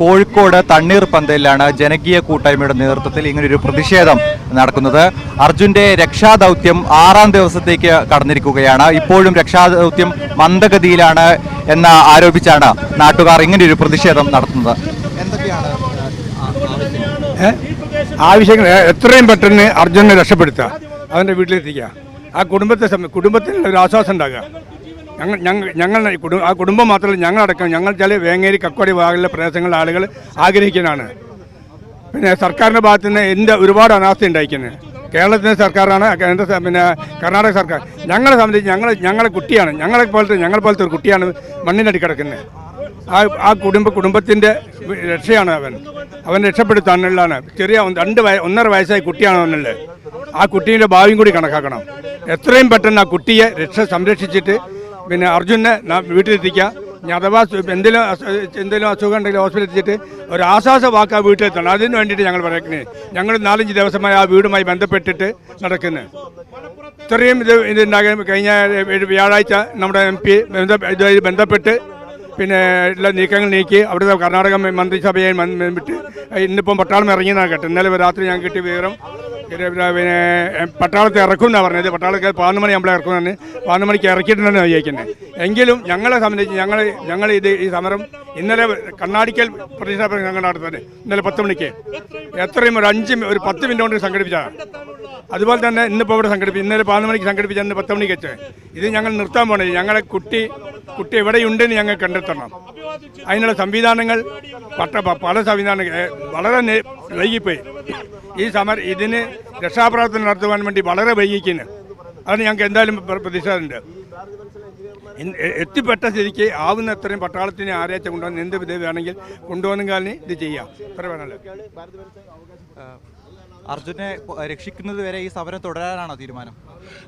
കോഴിക്കോട് തണ്ണീർ പന്തലിലാണ് ജനകീയ കൂട്ടായ്മയുടെ നേതൃത്വത്തിൽ ഇങ്ങനൊരു പ്രതിഷേധം നടക്കുന്നത്. അർജുന്റെ രക്ഷാദൗത്യം ആറാം ദിവസത്തേക്ക് കടന്നിരിക്കുകയാണ്. ഇപ്പോഴും രക്ഷാദൗത്യം മന്ദഗതിയിലാണ് എന്ന് ആരോപിച്ചാണ് നാട്ടുകാർ ഇങ്ങനെയൊരു പ്രതിഷേധം നടത്തുന്നത്. എന്തൊക്കെയാണ് ആവശ്യങ്ങൾ എത്രയും പെട്ടെന്ന് അർജുനെ രക്ഷപ്പെടുത്തുക. അവന്റെ വീട്ടിലെത്തിക്കുക. ആ കുടുംബത്തെ കുടുംബത്തിന് ഒരു ആശ്വാസം ഉണ്ടാകുക ഞങ്ങൾ ഞങ്ങൾ ഞങ്ങൾ ആ കുടുംബം മാത്രമല്ല ഞങ്ങളടക്കം ഞങ്ങൾ ചില വേങ്ങേരി കക്കോടി ഭാഗങ്ങളിലെ പ്രദേശങ്ങളിലെ ആളുകൾ ആഗ്രഹിക്കുന്നതാണ്. പിന്നെ സർക്കാരിന്റെ ഭാഗത്തു നിന്ന് എന്ത് ഒരുപാട് അനാസ്ഥ ഉണ്ടായിരിക്കുന്നത് കേരളത്തിന്റെ സർക്കാരാണ് കേന്ദ്ര പിന്നെ കർണാടക സർക്കാർ. ഞങ്ങളെ സംബന്ധിച്ച് ഞങ്ങൾ ഞങ്ങളെ കുട്ടിയാണ്. ഞങ്ങളെ പോലത്തെ ഞങ്ങളെ പോലത്തെ ഒരു കുട്ടിയാണ് മണ്ണിനടി കിടക്കുന്നത് ആ ആ കുടുംബ കുടുംബത്തിന്റെ രക്ഷയാണ് അവൻ. അവൻ രക്ഷപ്പെടുത്താനുള്ളതാണ്. ചെറിയ രണ്ട് വയ ഒന്നര വയസ്സായ കുട്ടിയാണ് അവനുള്ളത്. ആ കുട്ടീന്റെ ഭാവിയും കൂടി കണക്കാക്കണം. എത്രയും പെട്ടെന്ന് ആ കുട്ടിയെ രക്ഷ സംരക്ഷിച്ചിട്ട് പിന്നെ അർജുനെ വീട്ടിലെത്തിക്കുക ഇനി അഥവാ എന്തെങ്കിലും എന്തെങ്കിലും അസുഖം ഉണ്ടെങ്കിൽ ഹോസ്പിറ്റലിൽ എത്തിച്ചിട്ട് ഒരു ആശ്വാസ വാക്ക് വീട്ടിലെത്തണം. അതിന് വേണ്ടിയിട്ട് ഞങ്ങൾ പറയുന്നത്. ഞങ്ങൾ നാലഞ്ച് ദിവസമായി ആ വീടുമായി ബന്ധപ്പെട്ടിട്ട് നടക്കുന്നത് ഇത്രയും ഇത് ഇതുണ്ടാകാൻ കഴിഞ്ഞ വ്യാഴാഴ്ച നമ്മുടെ എം പി ഇതുമായി ബന്ധപ്പെട്ട് പിന്നെ എല്ലാ നീക്കങ്ങൾ നീക്കി അവിടുത്തെ കർണാടക മന്ത്രിസഭയെ വിട്ട് ഇന്നിപ്പം പട്ടാളം ഇറങ്ങിയെന്നാണ് കേട്ടത്. ഇന്നലെ രാത്രി ഞാൻ കിട്ടിയ വിവരം പിന്നെ പട്ടാളത്തെ ഇറക്കും എന്നാണ് പറഞ്ഞത്. പട്ടാളത്തെ പതിനൊന്ന് മണി നമ്മളെ ഇറക്കുമെന്ന് പതിനൊന്ന് മണിക്ക് ഇറക്കിയിട്ടുണ്ടെന്ന് വിചാരിക്കുന്നത് എങ്കിലും ഞങ്ങളെ സംബന്ധിച്ച് ഞങ്ങൾ ഞങ്ങൾ ഇത് ഈ സമരം ഇന്നലെ കണ്ണാടിക്കൽ പ്രതിഷേധം ഞങ്ങൾ നടത്തുന്നത്. ഇന്നലെ പത്ത് മണിക്ക്. എത്രയും ഒരു അഞ്ച് ഒരു പത്ത് മിനിറ്റ് കൊണ്ട് സംഘടിപ്പിച്ചതാണ് അതുപോലെ തന്നെ ഇന്നിപ്പോൾ ഇവിടെ സംഘടിപ്പിച്ചു ഇന്നലെ പതിനൊന്ന് മണിക്ക് സംഘടിപ്പിച്ച ഇന്ന് പത്ത് മണിക്ക് വെച്ച് ഇത് ഞങ്ങൾ നിർത്താൻ പോകണേ ഞങ്ങളെ കുട്ടി കുട്ടി എവിടെയുണ്ടെന്ന് ഞങ്ങൾ കണ്ടെത്തണം. അതിനുള്ള സംവിധാനങ്ങൾ പട്ട പല സംവിധാനങ്ങൾ വളരെ വൈകിപ്പോയി. ഈ സമ ഇതിന് രക്ഷാപ്രവർത്തനം നടത്തുവാൻ വേണ്ടി വളരെ വൈകിക്കുന്നു. അതിന് ഞങ്ങൾക്ക് എന്തായാലും പ്ര- പ്രതിഷേധമുണ്ട് എത്തിപ്പെട്ട സ്ഥിതിക്ക് ആവുന്ന അത്രയും പട്ടാളത്തിന് ആരേച്ച കൊണ്ടുവന്ന് എന്ത് ഇത് വേണമെങ്കിൽ കൊണ്ടുവന്നും കാലിന് ഇത് ചെയ്യാം. അത്ര വേണമല്ലോ. അർജുനെ രക്ഷിക്കുന്നത് വരെ ഈ സമരം തുടരാനാണോ തീരുമാനം?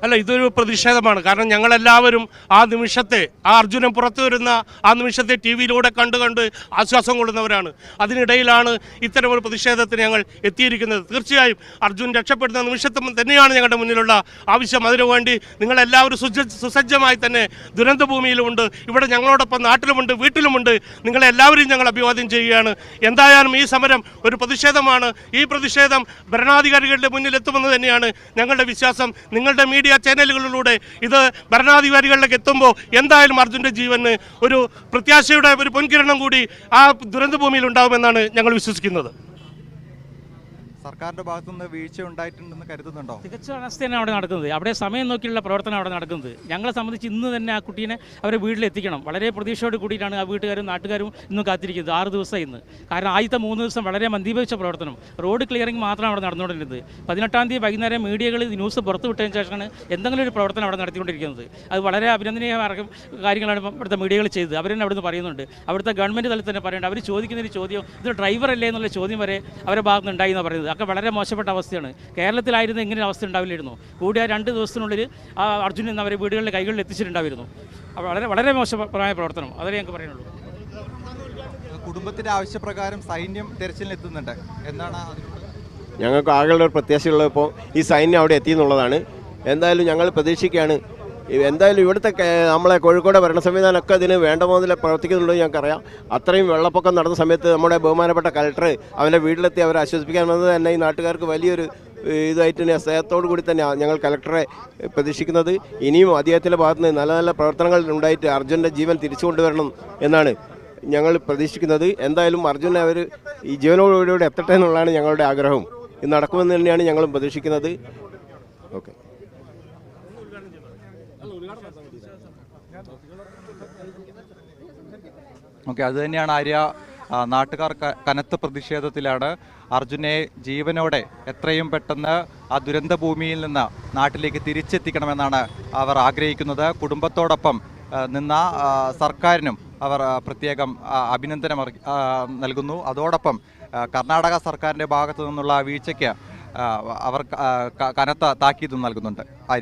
അല്ല ഇതൊരു പ്രതിഷേധമാണ്. കാരണം ഞങ്ങളെല്ലാവരും ആ നിമിഷത്തെ ആ അർജുനൻ പുറത്തു വരുന്ന ആ നിമിഷത്തെ ടി വിയിലൂടെ കണ്ട് കണ്ട് ആശ്വാസം കൊള്ളുന്നവരാണ്. അതിനിടയിലാണ് ഇത്തരമൊരു ഒരു പ്രതിഷേധത്തിന് ഞങ്ങൾ എത്തിയിരിക്കുന്നത്. തീർച്ചയായും അർജുൻ രക്ഷപ്പെടുന്ന നിമിഷത്തും തന്നെയാണ് ഞങ്ങളുടെ മുന്നിലുള്ള ആവശ്യം. അതിനുവേണ്ടി നിങ്ങളെല്ലാവരും സുജ സുസജ്ജമായി തന്നെ ദുരന്തഭൂമിയിലുമുണ്ട് ഇവിടെ ഞങ്ങളോടൊപ്പം നാട്ടിലുമുണ്ട് വീട്ടിലുമുണ്ട്. നിങ്ങളെല്ലാവരെയും ഞങ്ങൾ അഭിവാദ്യം ചെയ്യുകയാണ്. എന്തായാലും ഈ സമരം ഒരു പ്രതിഷേധമാണ്. ഈ പ്രതിഷേധം ഭരണാധികാരികളുടെ മുന്നിൽ എത്തുമെന്ന് തന്നെയാണ് ഞങ്ങളുടെ വിശ്വാസം. നിങ്ങളുടെ മീഡിയ ചാനലുകളിലൂടെ ഇത് ഭരണാധികാരികളിലേക്ക് എത്തുമ്പോൾ എന്തായാലും അർജുന്റെ ജീവന് ഒരു പ്രത്യാശയുടെ ഒരു പൊൻകിരണം കൂടി ആ ദുരന്തഭൂമിയിൽ ഉണ്ടാകുമെന്നാണ് ഞങ്ങൾ വിശ്വസിക്കുന്നത്. സർക്കാരിന്റെ ഭാഗത്തുനിന്ന് വീഴ്ച ഉണ്ടായിട്ടുണ്ടെന്ന് കരുതുന്നുണ്ടോ? തികച്ച തന്നെ അവിടെ നടക്കുന്നത്. അവിടെ സമയം നോക്കിയുള്ള പ്രവർത്തനം അവിടെ നടക്കുന്നത്. ഞങ്ങളെ സംബന്ധിച്ച് ഇന്ന് തന്നെ ആ കുട്ടീനെ അവരെ വീട്ടിലെത്തിക്കണം. വളരെ പ്രതീക്ഷയോട് കൂടിയിട്ടാണ് ആ വീട്ടുകാരും നാട്ടുകാരും ഇന്നും കാത്തിരിക്കുന്നത്. ആറ് ദിവസം ഇന്ന്. കാരണം ആദ്യത്തെ മൂന്ന് ദിവസം വളരെ മന്ദീഭവിച്ച പ്രവർത്തനം. റോഡ് ക്ലിയറിംഗ് മാത്രമാണ് അവിടെ നടന്നുകൊണ്ടിരുന്നത്. പതിനെട്ടാം തീയതി വൈകുന്നേരം മീഡിയകൾ ന്യൂസ് പുറത്തു വിട്ടതിന് ശേഷമാണ് എന്തെങ്കിലും ഒരു പ്രവർത്തനം അവിടെ നടത്തിക്കൊണ്ടിരിക്കുന്നത്. അത് വളരെ അഭിനന്ദനീയമായ കാര്യങ്ങളാണ് ഇവിടുത്തെ മീഡിയകൾ ചെയ്തത്. അവരെന്നെ അവിടുന്ന് പറയുന്നുണ്ട്. അവിടുത്തെ ഗവൺമെന്റ് തലത്തിൽ തന്നെ പറയുന്നുണ്ട് അവർ ചോദിക്കുന്ന ഒരു ചോദ്യം ഇത് ഡ്രൈവർ അല്ലേ എന്നുള്ള ചോദ്യം വരെ അവരുടെ ഭാഗത്ത് ഉണ്ടായി എന്നാണ് പറയുന്നത്. ഒക്കെ വളരെ മോശപ്പെട്ട അവസ്ഥയാണ്. കേരളത്തിലായിരുന്നു ഇങ്ങനെ ഒരു അവസ്ഥ ഉണ്ടാവില്ലായിരുന്നു. കൂടിയ രണ്ട് ദിവസത്തിനുള്ളിൽ ആ അർജുൻ എന്ന് അവരെ വീടുകളിലെ കൈകളിൽ എത്തിച്ചിട്ടുണ്ടായിരുന്നു. വളരെ വളരെ മോശമായ പ്രവർത്തനം. അതേ ഞങ്ങൾക്ക് പറയാനുള്ളൂ. കുടുംബത്തിന്റെ ആവശ്യപ്രകാരം സൈന്യം തെരച്ചിലെത്തുന്നുണ്ട് എന്താണ് ഞങ്ങൾക്ക് ആകെയുള്ള ഇപ്പോൾ ഈ സൈന്യം അവിടെ എത്തി എന്നുള്ളതാണ് എന്തായാലും ഞങ്ങൾ പ്രതീക്ഷിക്കുകയാണ് എന്തായാലും ഇവിടുത്തെ നമ്മളെ കോഴിക്കോട് ഭരണ സംവിധാനമൊക്കെ ഇതിന് വേണ്ട പോലെ പ്രവർത്തിക്കുന്നുണ്ടെന്ന് ഞങ്ങൾക്കറിയാം അത്രയും വെള്ളപ്പൊക്കം നടന്ന സമയത്ത് നമ്മുടെ ബഹുമാനപ്പെട്ട കലക്ടർ അവന്റെ വീട്ടിലെത്തി അവരെ ആശ്വസിപ്പിക്കാൻ വന്നത് തന്നെ ഈ നാട്ടുകാർക്ക് വലിയൊരു ഇതായിട്ട് തന്നെ സ്നേഹത്തോടു കൂടി തന്നെ ഞങ്ങൾ കലക്ടറെ പ്രതീക്ഷിക്കുന്നത്. ഇനിയും അദ്ദേഹത്തിന്റെ ഭാഗത്ത് നിന്ന് നല്ല നല്ല പ്രവർത്തനങ്ങൾ ഉണ്ടായിട്ട് അർജുന്റെ ജീവൻ തിരിച്ചു കൊണ്ടുവരണം എന്നാണ് ഞങ്ങൾ പ്രതീക്ഷിക്കുന്നത്. എന്തായാലും അർജുനെ അവർ ഈ ജീവനോടുകൂടി എത്തട്ടെ എന്നുള്ളതാണ് ഞങ്ങളുടെ ആഗ്രഹം. ഇത് നടക്കുമെന്ന് തന്നെയാണ് ഞങ്ങളും പ്രതീക്ഷിക്കുന്നത്. ഓക്കെ. ഓക്കെ അതുതന്നെയാണ് ആര്യ നാട്ടുകാർ കനത്ത പ്രതിഷേധത്തിലാണ് അർജുനെ ജീവനോടെ എത്രയും പെട്ടെന്ന് ആ ദുരന്ത ഭൂമിയിൽ നിന്ന് നാട്ടിലേക്ക് തിരിച്ചെത്തിക്കണമെന്നാണ് അവർ ആഗ്രഹിക്കുന്നത്. കുടുംബത്തോടൊപ്പം നിന്ന സർക്കാരിനും അവർ പ്രത്യേകം അഭിനന്ദനം നൽകുന്നു. അതോടൊപ്പം കർണാടക സർക്കാരിന്റെ ഭാഗത്തു നിന്നുള്ള വീഴ്ചയ്ക്ക് അവർ കനത്ത താക്കീതും നൽകുന്നുണ്ട്.